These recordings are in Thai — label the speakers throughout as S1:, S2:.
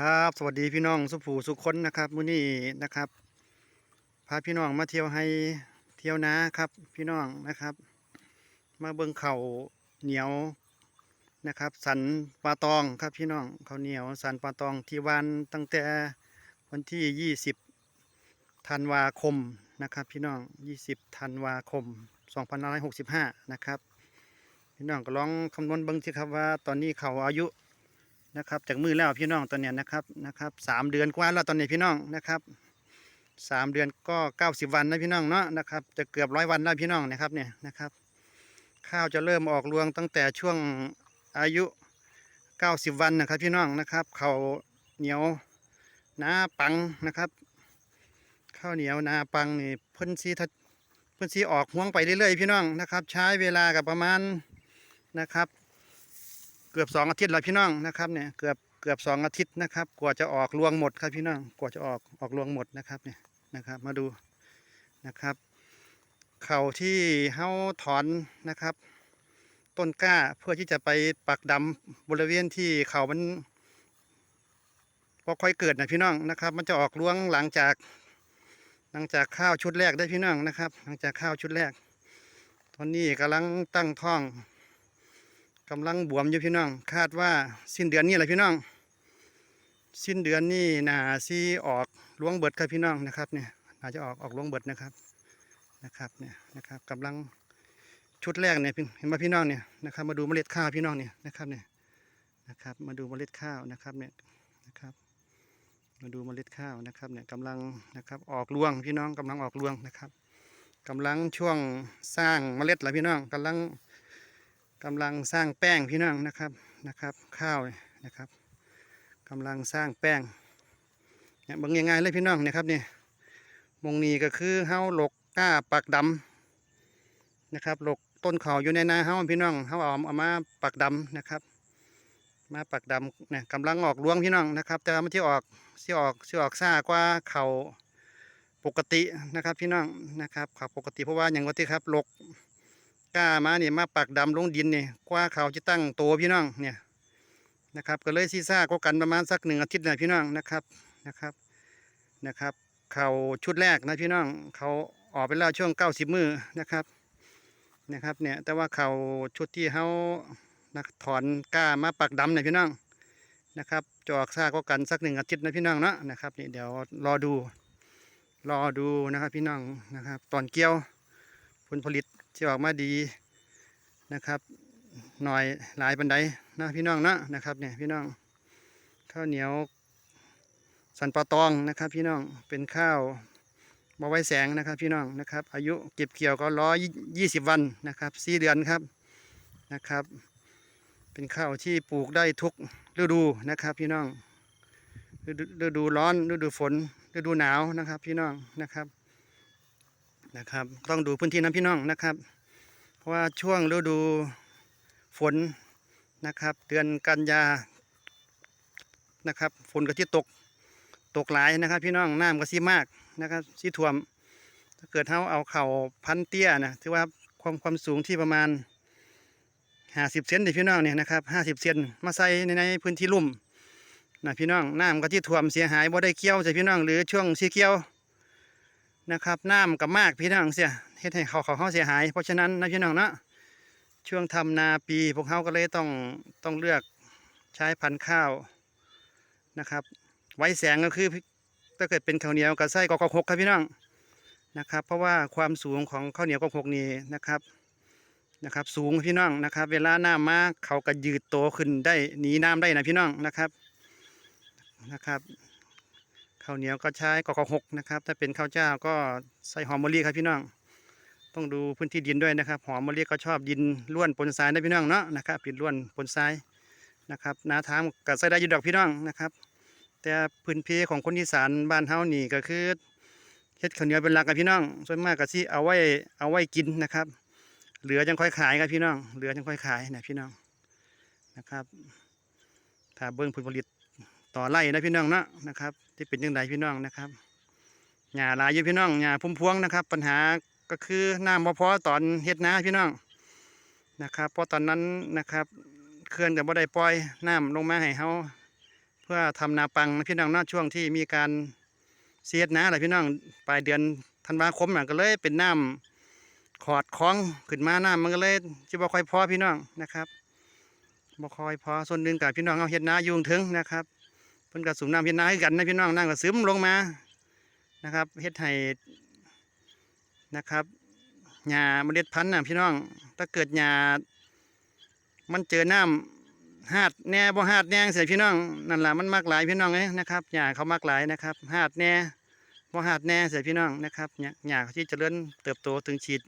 S1: ครับ สวัสดีพี่น้องสุผูสุคนนะครับมื้อนี้นะครับ พาพี่น้องมาเที่ยวให้เที่ยวนาครับ พี่น้องนะครับ มาเบิ่งเขาเหนียวนะครับ สันปลาตองครับพี่น้องเขาเหนียวสันปลาตองที่วานตั้งแต่วันที่20ธันวาคมนะครับพี่น้อง20ธันวาคม2565นะครับ พี่น้องก็ลองคำนวณเบิ่งสิครับว่าตอนนี้เขาอายุ นะครับ จากมือแล้วพี่น้องตอนเนี้ยนะครับนะครับสามเดือนกว่าแล้วตอนนี้พี่น้องนะครับสามเดือนก็เก้าสิบวันนะพี่น้องเนาะนะครับ จะเกือบร้อยวันแล้วพี่น้องนะครับเนี่ยนะครับ ข้าวจะเริ่มออกรวงตั้งแต่ช่วงอายุเก้าสิบวันนะครับพี่น้องนะครับเขาเหนียวนาปังนะครับ ข้าวเหนียวนาปังนี่เพิ่นซีทัดเพิ่นซีออกห่วงไปเรื่อยๆพี่น้องนะครับ ใช้เวลากับประมาณนะครับ เกือบสองอาทิตย์แล้วพี่น้องนะครับเนี่ยเกือบเกือบสองอาทิตย์นะครับ กว่าจะออกรวงหมดครับพี่น้องกว่าจะออกออกรวงหมดนะครับเนี่ยนะครับ มาดูนะครับ เข่าที่เฮ้าถอนนะครับ ต้นกล้าเพื่อที่จะไปปักดำบริเวณที่เขามันพอค่อยเกิดนะพี่น้องนะครับ มันจะออกรวงหลังจากหลังจากข้าวชุดแรกได้พี่น้องนะครับ หลังจากข้าวชุดแรก ตอนนี้กำลังตั้งท้อง กำลังบวมอยู่พี่น้อง คาดว่าสิ้นเดือนนี้แหละพี่น้อง สิ้นเดือนนี้น่าซีออกล้วงเบิดครับพี่น้องนะครับเนี่ยน่าจะออกออกล้วงเบิดนะครับนะครับเนี่ยนะครับกำลังชุดแรกเนี่ยเห็นไหมพี่น้องเนี่ยนะครับมาดูเมล็ดข้าวพี่น้องเนี่ยนะครับเนี่ยนะครับมาดูเมล็ดข้าวนะครับเนี่ยนะครับ มาดูเมล็ดข้าวนะครับเนี่ยกำลังนะครับออกรวงพี่น้องกำลังออกรวงนะครับกำลังช่วงสร้างเมล็ดละพี่น้องกำลัง กำลังสร้างแป้งพี่น้องนะครับนะครับข้าวนะครับกำลังสร้างแป้งเนี่ยบางยังไงเลยพี่น้องนี่ยครับเนี่ยมงนี้ก็คือเฮาหลกก้าปักดำนะครับหลกต้นเขาอยู่ในนาเฮาพี่น้องเฮาเอาเอามาปักดำนะครับ มาปักดำเนี่ยกำลังออกรวงพี่น้องนะครับ แต่ว่ามันที่ออกที่ออกที่ออกซ่ากว่าเขาปกตินะครับพี่น้องนะครับเขาปกติเพราะว่าอย่างว่าที่ครับหลก กล้ามาเนี่ยมาปักดำลงดินเนี่ยกว่าเขาจะตั้งโตพี่น้องเนี่ยนะครับก็เลยซีซ่าก็กันประมาณสักหนึ่งอาทิตย์นะพี่น้องนะครับนะครับนะครับ เขาชุดแรกนะพี่น้องเขาออกไปแล้วช่วงเก้าสิบมือนะครับนะครับเนี่ยแต่ว่าเขาชุดที่เขานักถอนกล้ามาปักดำเนี่ยพี่น้องนะครับจออกซ่าก็กันสักหนึ่งอาทิตย์นะพี่น้องเนาะนะครับนี่เดี๋ยวรอดูรอดูนะครับพี่น้องนะครับ ตอนเกี่ยวผลผลิต ที่ออกมาดีนะครับ หน่อยหลายบันไดนะพี่น้องนะนะครับเนี่ยพี่น้องข้าวเหนียว สันปะตองนะครับ พี่น้องเป็นข้าวบาไว้แสงนะครับพี่น้องนะครับ อายุเก็บเกี่ยวก็ร้อยยี่สิบวันนะครับสี่เดือนครับนะครับ เป็นข้าวที่ปลูกได้ทุกฤดูนะครับ พี่น้องฤดูฤดูร้อนฤดูฝนฤดูหนาวนะครับ พี่น้องนะครับ นะครับต้องดูพื้นที่น้ำพี่น้องนะครับ เพราะว่าช่วงฤดูฝนนะครับ เดือนกันยานะครับฝนก็ที่ตกตกหลายนะครับ พี่น้องน้ำก็ซีมากนะครับซีท่วมถ้าเกิดเท้าเอาเข่าพันเตี้ยนะถือว่าความความสูงที่ประมาณห้าสิบเซนเดพี่น้องเนี่ยนะครับห้าสิบเซนมาใส่ในในพื้นที่ลุ่มนะพี่น้องน้ำก็ที่ท่วมเสียหายบ่ได้เกี่ยวใช่พี่น้องหรือช่วงสีเกี่ยว นะครับน้ำกับมากพี่น้องเสียเฮ็ดให้เขาเขาเขาเสียหาย เพราะฉะนั้นนะพี่น้องนะช่วงทำนาปีพวกเขาก็เลยต้องต้องเลือกใช้พันธุ์ข้าวนะครับ ไว้แสงก็คือถ้าเกิดเป็นข้าวเหนียวกับไส้กอกหกครับพี่น้องนะครับ เพราะว่าความสูงของข้าวเหนียวกอกหกนี่นะครับนะครับ สูงพี่น้องนะครับ เวลาน้ำมาเขาก็ยืดโตขึ้นได้หนีน้ำได้นะพี่น้องนะครับนะครับ ข้าวเหนียวก็ใช้กอกหกนะครับ ถ้าเป็นข้าวเจ้าก็ใส่หอมมะลิครับพี่น้อง ต้องดูพื้นที่ดินด้วยนะครับ หอมมะลิก็ชอบดินล้วนปนทรายนะพี่น้องเนาะนะครับดินล้วนปนทรายนะครับนาทามก็ใส่ได้ยินดอกพี่น้องนะครับ แต่พื้นเพของคนอีสานบ้านเฮานี่ก็คือเฮ็ดข้าวเหนียวเป็นหลักกับพี่น้อง ส่วนมากก็สิเอาไว้เอาไว้กินนะครับ เหลือจังค่อยขายครับพี่น้อง เหลือจังค่อยขายนะพี่น้องนะครับ ถ้าเบิ่งผลผลิต ต่อไร่นะพี่น้องเนาะนะครับ ที่เป็นยังไงพี่น้องนะครับหญ้าหลายอยู่พี่น้องหญ้าพุ่มพวงนะครับ ปัญหาก็คือน้ำบ่พอตอนเฮ็ดนาพี่น้องนะครับเพราะตอนนั้นนะครับเคลื่อนกับบ่ได้ปล่อยน้ำลงมาให้เฮาเพื่อทำนาปังนะพี่น้องเนาะช่วงที่มีการเสียดนะอะไรพี่น้องปลายเดือนธันวาคมน่ะก็เลยเป็นน้ำขอดคล้องขึ้นมาน้ำมันก็เลยจะบ่ค่อยพอพี่น้องนะครับบ่ค่อยพอส่วนหนึ่งกับพี่น้องเอาเฮ็ดนายุงถึงนะครับ พิ่นก็สูบน้ำเฮ็ดนาคือกันนะพี่น้องน้ำก็ซึมลงมานะครับเฮ็ดให้นะครับหญ้าเมล็ดพันธุ์น่ะพี่น้อง ถ้าเกิดหญ้ามันเจอน้ำหาดแน่บ่หาดแน่เสียพี่น้องนั่นแหละมันมากหลายพี่น้องเอ้ยนะครับหญ้าเขามากหลายนะครับหาดแน่บ่หาดแน่เสียพี่น้องนะครับหญ้าหญ้าที่เจริญเติบโตถึงฉีด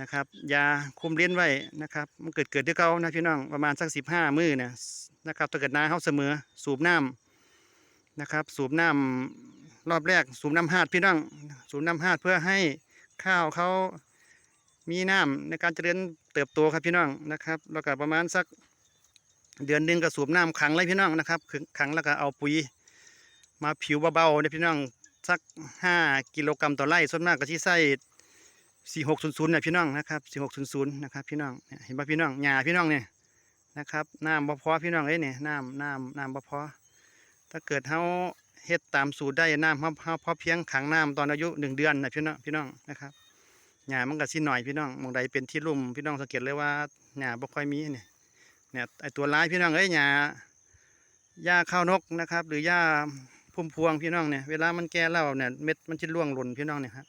S1: นะครับยาคุมเลี้ยนไว้นะครับมันเกิดเกิดที่เก่านะพี่น้องประมาณสักสิบห้ามือเนี่ยนะครับถ้าเกิดนาเฮาเสมอสูบน้ำนะครับ สูบน้ำรอบแรกสูบน้ำหาดพี่น้องสูบน้ำหาดเพื่อให้ข้าวเขามีน้ำในการเจริญเติบโตครับพี่น้องนะครับแล้วก็ประมาณสักเดือนหนึ่งก็สูบน้ำขังเลยพี่น้องนะครับคือขังแล้วก็เอาปุ๋ย มาผิวเบาๆเนี่ยพี่น้องสักห้ากิโลกรัมต่อไร่ส่วนมากก็ที่ใส่ สี่หกศูนย์ศูนย์เนี่ยพี่น้องนะครับสี่หกศูนย์ศูนย์นะครับพี่น้องเห็นป่ะพี่น้องหญ้าพี่น้องเนี่ยนะครับน้ำบ่พอพี่น้องเอ้ยเนี่ยน้ำน้ำน้ำบ่พอถ้าเกิดเขาเฮ็ดตามสูตรได้น้ำเขาเขาพอเพียงขังน้ำตอนอายุหนึ่งเดือนนะพี่น้องพี่น้องนะครับหญ้ามันก็สิหน่อยพี่น้องมองใดเป็นที่ลุ่มพี่น้องสังเกตเลยว่าหญ้าบ่ค่อยมีเนี่ยเนี่ยไอตัวร้ายพี่น้องเอ้ยหญ้าหญ้าข้าวนกนะครับ หรือหญ้าพุ่มพวงพี่น้องเนี่ยเวลามันแก่แล้วเนี่ยเม็ดมันจะร่วงหล่นพี่น้องเนี่ยครับ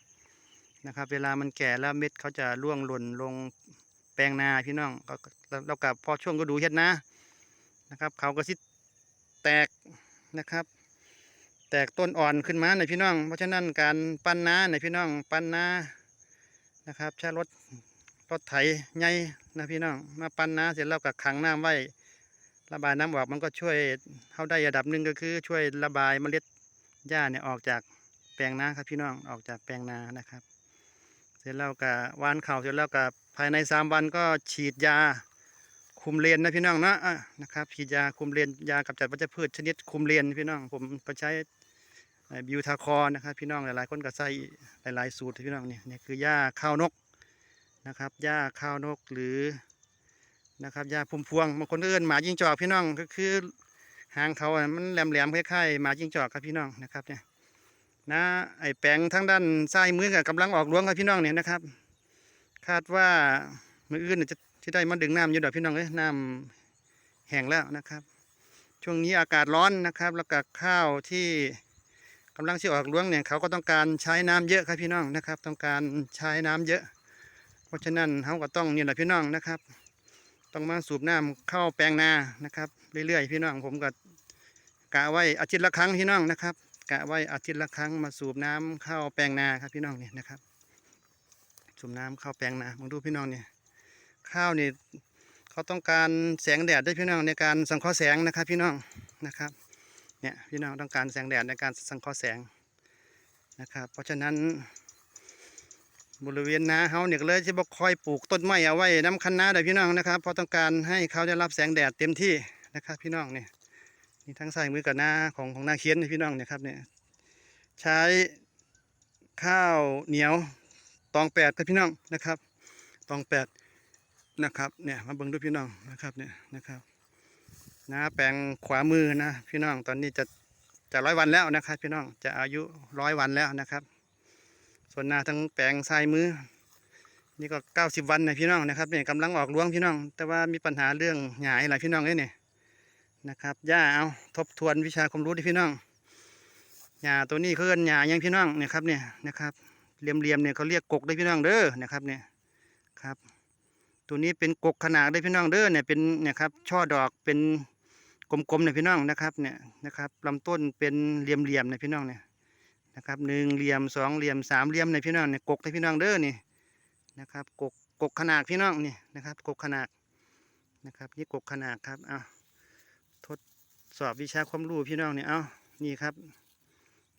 S1: นะครับ เวลามันแก่แล้วเม็ดเขาจะร่วงหล่นลงแปลงนาพี่น้องก็แล้วแล้วกับพอช่วงก็ดูเฮ็ดนะนะครับ เขาก็สิแตกนะครับ แตกต้นอ่อนขึ้นมาในพี่น้อง เพราะฉะนั้นการปั้นนาในพี่น้องปั้นนานะครับใช้รถรถไถใหญ่นะพี่น้องมาปั้นน้ำเสร็จแล้วก็ขังน้ำไว้ระบายน้ำออกมันก็ช่วยเขาได้ระดับหนึ่งก็คือ ช่วยระบายเมล็ดหญ้าเนี่ยออกจากแปลงนาครับพี่น้องออกจากแปลงนานะครับ เสร็จแล้วก็วานเข่าวเสร็จแล้วก็ภายในสามวันก็ฉีดยาคุมเลนนะพี่น้องนะนะครับฉีดยาคุมเลนยากำจัดวัชพืชชนิดคุมเลนพี่น้องผมไปใช้บิวทาคอนะครับพี่น้องหลายๆคนก็ใส่หลายๆ สูตรพี่น้องเนี่ยนี่คือหญ้าข้าวนกนะครับหญ้าข้าวนกหรือนะครับหญ้าพุ่มพวงบางคนก็เอิ้นหมาจิ้งจอกพี่น้องก็คือหางเขาอะมันแหลมๆคล้ายๆหมาจิ้งจอกครับพี่น้องนะครับเนี่ย นะไอแปลงทั้งด้านซ้ายมือกับกำลังออกรวงครับพี่น้องเนี่ยนะครับ คาดว่ามืออื่นเนี่ยจะจะได้มาดึงน้ำอยู่ดอกพี่น้องเอ้ยน้ำแห้งแล้วนะครับ ช่วงนี้อากาศร้อนนะครับ แล้วก็ข้าวที่กำลังที่ออกรวงเนี่ยเขาก็ต้องการใช้น้ำเยอะครับพี่น้องนะครับ ต้องการใช้น้ำเยอะ เพราะฉะนั้นเขาก็ต้องนี่แหละพี่น้องนะครับ ต้องมาสูบน้ำเข้าแปลงนานะครับ เรื่อยๆพี่น้องผมก็กะไว้อาทิตย์ละครั้งพี่น้องนะครับ กะไว้อาทิตย์ละครั้งมาสูบน้ำเข้าแปลงนาครับพี่น้องเนี่ยนะครับ สูบน้ำเข้าแปลงนามองดูพี่น้องเนี่ยข้าวเนี่ยเขาต้องการแสงแดดด้วยพี่น้องในการสังเคราะห์แสงนะครับพี่น้องนะครับเนี่ยพี่น้องต้องการแสงแดดในการสังเคราะห์แสงนะครับ เพราะฉะนั้นบริเวณนาเขาเนี่ยกเลยจะบอกคอยปลูกต้นไม้เอาไว้น้ำคันนาเด้อพี่น้องนะครับเพราะต้องการให้เขาได้รับแสงแดดเต็มที่นะครับพี่น้องเนี่ย นี่ทั้งซ้ายมือกับหน้าของของนาเคียนนี่พี่น้องเนี่ยครับเนี่ยใช้ข้าวเหนียวตองแปดครับพี่น้องนะครับตองแปดนะครับเนี่ยมาเบิ่งดูพี่น้องนะครับเนี่ยนะครับนาแปลงขวามือนะพี่น้องตอนนี้จะจะร้อยวันแล้วนะครับ พี่น้องจะอายุร้อยวันแล้วนะครับ ส่วนหน้าทั้งแปลงทรายมือ นี่ก็เก้าสิบวันนะพี่น้องนะครับเนี่ยกำลังออกรวงพี่น้อง แต่ว่ามีปัญหาเรื่องหญ้าอะไรพี่น้องเอ้ยเนี่ย นะครับหญ้าเอาทบทวนวิชาความรู้ดิพี่น้องหญ้าตัวนี้เขาเรียกหญ้ายังพี่น้องเนี่ยครับเนี่ยนะครับเหลี่ยมๆเนี่ยเขาเรียกกกได้พี่น้องเด้อนะครับเนี่ยครับ ตัวนี้เป็นกกขนาดได้พี่น้องเด้อเนี่ยเป็นเนี่ยครับช่อดอกเป็นกลมๆเนี่ยพี่น้องนะครับเนี่ยนะครับลำต้นเป็นเหลี่ยมๆเนี่ยพี่น้องเนี่ยนะครับหนึ่งเหลี่ยมสองเหลี่ยมสามเหลี่ยมในพี่น้องเนี่ยกกในพี่น้องเด้อนี่นะครับกกกกขนาดพี่น้องนี่นะครับกกขนาดนะครับนี่กกขนาดครับเอาทด สอบวิชาความรู้พี่น้องเนี่ยเอานี่ครับ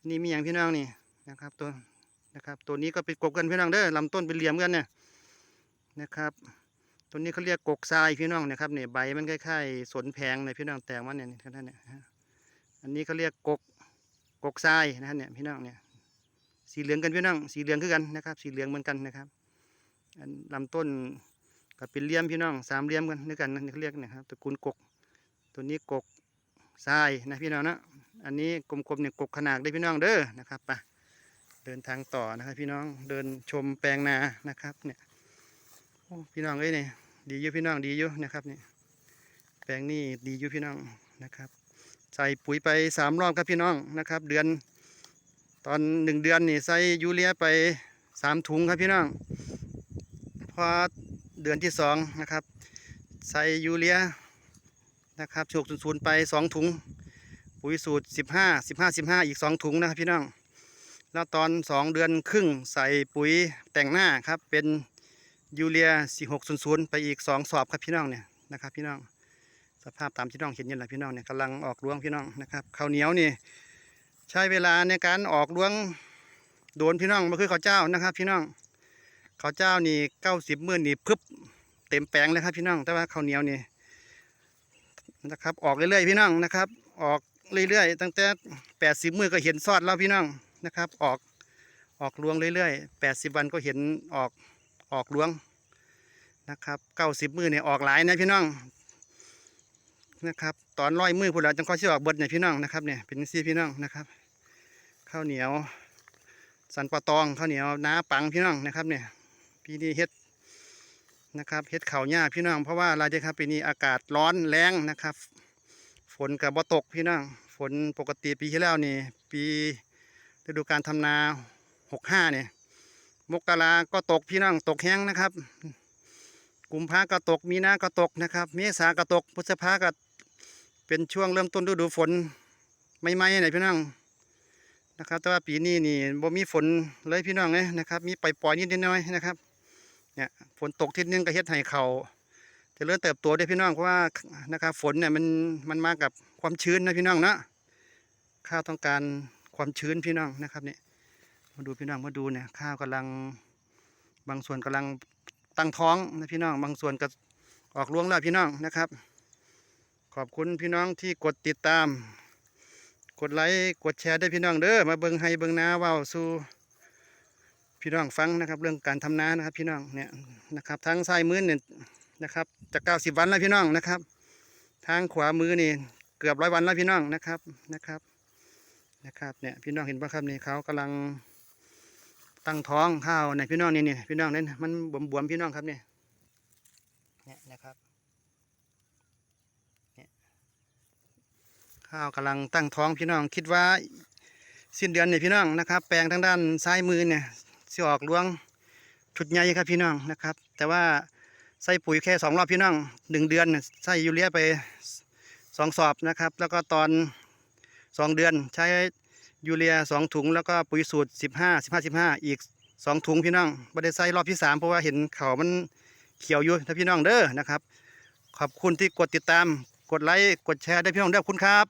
S1: นี่มีอย่างพี่น้องนี่นะครับตัวนะครับ ตัวนี้ก็เป็นกกกันพี่น้องเด้อลำต้นเป็นเหลี่ยมกันเนี่ยนะครับ ตัวนี้เขาเรียกกกทรายพี่น้องเนะครับเนี่ยใบมันคล้ายๆสนแพงในพี่น้องแตงมันเนี่ยนี่ท่านเนี่ยอันนี้เขาเรียกกกกกทรายนะฮะเนี่ยพี่น้องเนี่ยสีเหลืองกันพี่น้องสีเหลืองคือกันนะครับ สีเหลืองเหมือนกันนะครับอันลำต้นก็เป็นเหลี่ยมพี่น้องสามเหลี่ยมกันด้วยกันนะเขาเรียกเนะครับตระกูลกก ตัวนี้กก ทรายนะพี่น้องนะอันนี้กลมๆเนี่ยกกขนาดได้พี่น้องเด้อนะครับไปเดินทางต่อนะครับ พี่น้องเดินชมแปลงนานะครับเนี่ยโอ้พี่น้องเอ้ยเนี่ยดีอยู่พี่น้องดีอยู่นะครับเนี่ยแปลงนี่ดีอยู่พี่น้องนะครับ ใส่ปุ๋ยไปสามรอบครับพี่น้องนะครับ เดือนตอนหนึ่งเดือนนี่ใส่ยูเรียไปสามถุงครับพี่น้องพอเดือนที่สองนะครับ ใส่ยูเรีย นะครับโฉกศูนย์ไปสองถุง ปุ๋ยสูตรสิบห้าสิบห้าสิบห้าอีกสองถุงนะครับพี่น้อง แล้วตอนสองเดือนครึ่งใส่ปุ๋ยแต่งหน้าครับเป็นยูเรียสี่หกศูนย์ศูนย์ไปอีกสองสอบครับพี่น้องเนี่ยนะครับพี่น้องสภาพตามที่น้องเห็นนี่แหละพี่น้องเนี่ยกำลังออกรวงพี่น้องนะครับข้าวเหนียวนี่ใช้เวลาในการออกรวงโดนพี่น้องมาคือข้าวเจ้านะครับ พี่น้องข้าวเจ้านี่เก้าสิบมื่นนี่พึบเต็มแปลงเลยครับพี่น้อง แต่ว่าข้าวเหนียวนี่ นะครับ ออกเรื่อยๆพี่น้องนะครับ ออกเรื่อยๆตั้งแต่แปดสิบมือก็เห็นซอดแล้วพี่น้องนะครับ ออกออกรวงเรื่อยๆแปดสิบวันก็เห็นออกออกรวงนะครับเก้าสิบมือเนี่ยออกหลายนะพี่น้องนะครับตอนร้อยมือพูดแล้วจังค่อยสิออกเบิดเนี่ยพี่น้องนะครับเนี่ยเป็นซี่พี่น้องนะครับข้าวเหนียว สันปะตองข้าวเหนียวน้าปังพี่น้องนะครับเนี่ยปีนี้เฮ็ด นะครับเฮ็ดเขาหญ้าพี่น้อง เพราะว่าอะไรเด้ครับปีนี้อากาศร้อนแรงนะครับ ฝนกับบ่ตกพี่น้อง ฝนปกติปีที่แล้วนี่ ปีฤดูการทำนาหกห้าเนี่ยมกราก็ตกพี่น้องตกแห้งนะครับ กุมภาก็ตกมีนาก็ตกนะครับ เมษาก็ตกพฤษภาก็เป็นช่วงเริ่มต้นฤดูฝนไม่ไม่ไหนพี่น้องนะครับ แต่ว่าปีนี้นี่บ่มีฝนเลยพี่น้องเลยนะครับ มีปล่อยๆนิดน้อยนะครับ เนี่ยฝนตกทิศนึงก็เฮ็ดให้เขาจะเริ่มเติบโตได้พี่น้องเพราะว่านะครับฝนเนี่ยมันมันมากับความชื้นนะพี่น้องนะข้าวต้องการความชื้นพี่น้องนะครับเนี่ยมาดูพี่น้องมาดูเนี่ยข้าวกำลังบางส่วนกำลังตั้งท้องนะพี่น้อง บางส่วนก็ออกรวงแล้วพี่น้องนะครับ ขอบคุณพี่น้องที่กดติดตาม กดไลค์กดแชร์ได้พี่น้องเด้อมาเบิงให้เบิงนาว้าวสู่ พี่น้องฟังนะครับเรื่องการทำนานะครับ พี่น้องเนี่ยนะครับทางซ้ายมือเนี่ยนะครับจะเก้าสิบวันแล้วพี่น้องนะครับ ทางขวามือนี่เกือบร้อยวันแล้วพี่น้องนะครับนะครับนะครับเนี่ยพี่น้องเห็นปะครับนี่เขากำลังตั้งท้องข้าวในพี่น้องนี่นี่พี่น้องนี่มันบวมๆพี่น้องครับเนี่ยเนี่ยนะครับเนี่ยข้าวกำลังตั้งท้องพี่น้องคิดว่าสิ้นเดือนเนี่ยพี่น้องนะครับ แปลงทางด้านซ้ายมือเนี่ย สิออกรวงชุดใหญ่ครับพี่น้องนะครับ แต่ว่าใส่ปุ๋ยแค่สองรอบพี่น้องหนึ่งเดือนใส่ยูเรียไปสองสอบนะครับ แล้วก็ตอนสองเดือนใช้ยูเรียสองถุง แล้วก็ปุ๋ยสูตรสิบห้าสิบห้าสิบห้าอีกสองถุงพี่น้องไม่ได้ใส่รอบที่สามเพราะว่าเห็นเขามันเขียวอยู่ถ้าพี่น้องเด้อนะครับ ขอบคุณที่กดติดตาม กดไลค์กดแชร์ได้พี่น้องเด้อคุณครับ